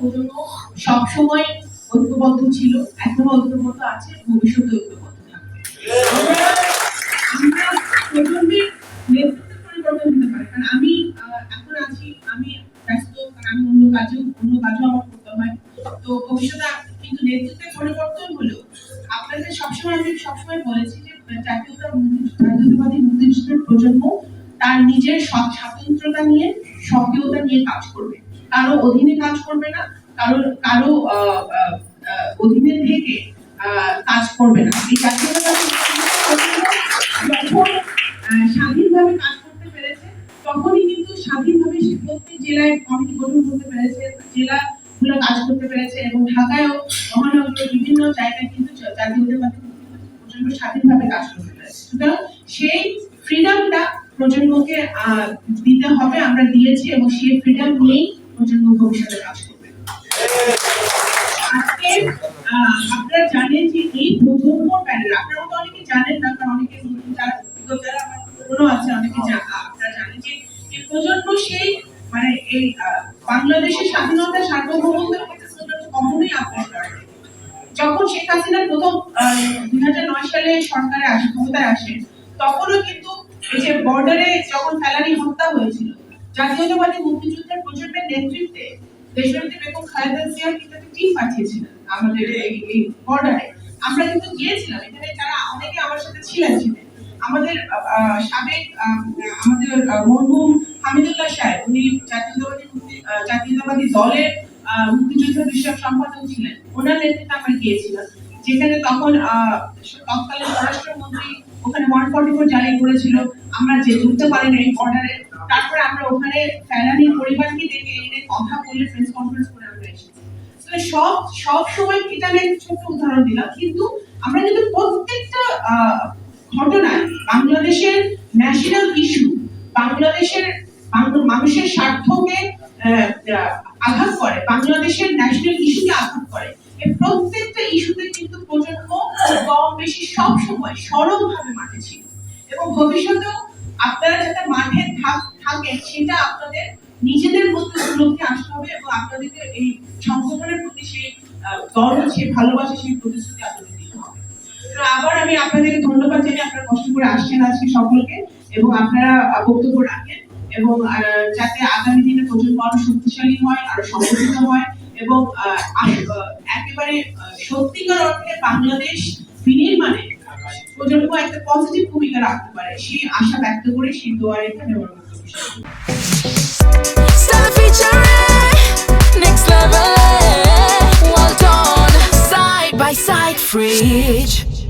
প্রজন্ম সবসময় ঐক্যবদ্ধ ছিল, এখনও ঐক্যবদ্ধ আছে, ভবিষ্যতে ঐক্যবদ্ধ থাকবে। আমরা প্রজন্মের নেতৃত্ব পরিবর্তন পারে, কারণ আমি এখন আছি, আমি ব্যস্ত আমি অন্য কাজেও, অন্য কাজও আমার করতে হয়। তো ভবিষ্যতে কিন্তু নেতৃত্বের পরিবর্তন হলো আপনাদের সবসময়, আমি সবসময় বলেছি যে জাতীয়তা মুক্তি- জাতীয়তাবাদী মুক্তিযুদ্ধের প্রজন্ম, তার নিজের স্বাতন্ত্রতা নিয়ে সক্রিয়তা নিয়ে কাজ করবে। কারও অধীনে কাজ করবে না কারও কারও অধীনে থেকে কাজ করবে না। এই আহ, স্বাধীনভাবে কাজ করতে পেরেছে তখনই কিন্তু স্বাধীনভাবে প্রত্যেক জেলায় কমিটি গঠন করতে পেরেছে জেলা গুলো কাজ করতে পেরেছে এবং ঢাকায়ও মহানগরে বিভিন্ন জায়গায় কিন্তু জাতীয়তাবাদী প্রজন্ম স্বাধীনভাবে কাজ করতে পেরেছে। সুতরাং সেই ফ্রিডমটা প্রজন্মকে দিতে হবে আমরা দিয়েছি এবং সেই ফ্রিডম নিয়েই প্রজন্ম ভবিষ্যতে কাজ করবে। আজকে আপনারা জানেন যে এই প্যানেল আপনারা তো অনেকে জানেন না, কারণ অনেকে পুরনো আছে, অনেকে আপনারা জানেন যে এই প্রজন্ম সেই মানে এই বাংলাদেশের স্বাধীনতা সার্বভৌমত্বের কখনোই যখন শেখ হাসিনা প্রথম দুই হাজার নয় সালে সরকারে আসে, ক্ষমতায় আসে তখনও কিন্তু এই যে বর্ডারে যখন ফেলানি হত্যা হয়েছিল জাতীয়তাবাদী মুক্তিযুদ্ধের প্রজন্মের নেতৃত্বে দেশনেত্রী বেগম খালেদা জিয়া কিন্তু একটা টিম পাঠিয়েছিলেন আমাদের এই বর্ডারে আমরা কিন্তু গিয়েছিলাম এখানে যারা অনেকে আমার সাথে ছিলেন। ছিলেন আমাদের সাবেক আমাদের মরহুম হামিদুল্লাহ সাহেব উনি জাতীয়তাবাদী জাতীয়তাবাদী দলের মুক্তিযুদ্ধ বিষয়ক সম্পাদক ছিলেন। ওনার নেতৃত্বে আমরা গিয়েছিলাম। যেখানে তখন আহ, তৎকালীন স্বরাষ্ট্রমন্ত্রী ওখানে ওয়ান ফর্টি ফোর জারি করেছিল। আমরা যে ঢুকতে পারি না এই বর্ডারে তারপরে আমরা ওখানে ফেলানির পরিবারকে ডেকে এনে কথা বলে প্রেস কনফারেন্স করে আমরা এসেছি। সব সব সময় ছোট্ট উদাহরণ দিলাম। কিন্তু আমরা কিন্তু প্রত্যেকটা ঘটনায় বাংলাদেশের ন্যাশনাল ইস্যু বাংলাদেশের মানুষের স্বার্থকে আঘাত করে, বাংলাদেশের ন্যাশনাল ইস্যুকে আঘাত করে। কম বেশি সব সময় সরলভাবে মাঠে ছিল। এবং ভবিষ্যতেও আপনারা যাতে মাঠে থাক- সেটা আপনাদের নিজেদের মধ্যে উপলব্ধি আসতে হবে এবং আপনাদেরকে এই সংগঠনের প্রতি সেই দরদ সেই ভালোবাসা, সেই প্রতিশ্রুতি আপনাদের দিতে হবে। তো আবার আমি আপনাদেরকে ধন্যবাদ জানাই আপনারা কষ্ট করে আসছেন আজকে সকলকে এবং আপনারা বক্তব্য রাখেন এবং যাতে আগামী দিনে প্রজন্ম আরও শক্তিশালী হয়, আরও সংগঠিত হয় এবং একেবারে সত্যিকার অর্থে বাংলাদেশ বিনির্মাণে প্রজন্ম একটা পজিটিভ ভূমিকা রাখতে পারে সেই আশা ব্যক্ত করে সেই দোয়া রেখে দেওয়ার মতো বিষয় Stella featuring next fridge.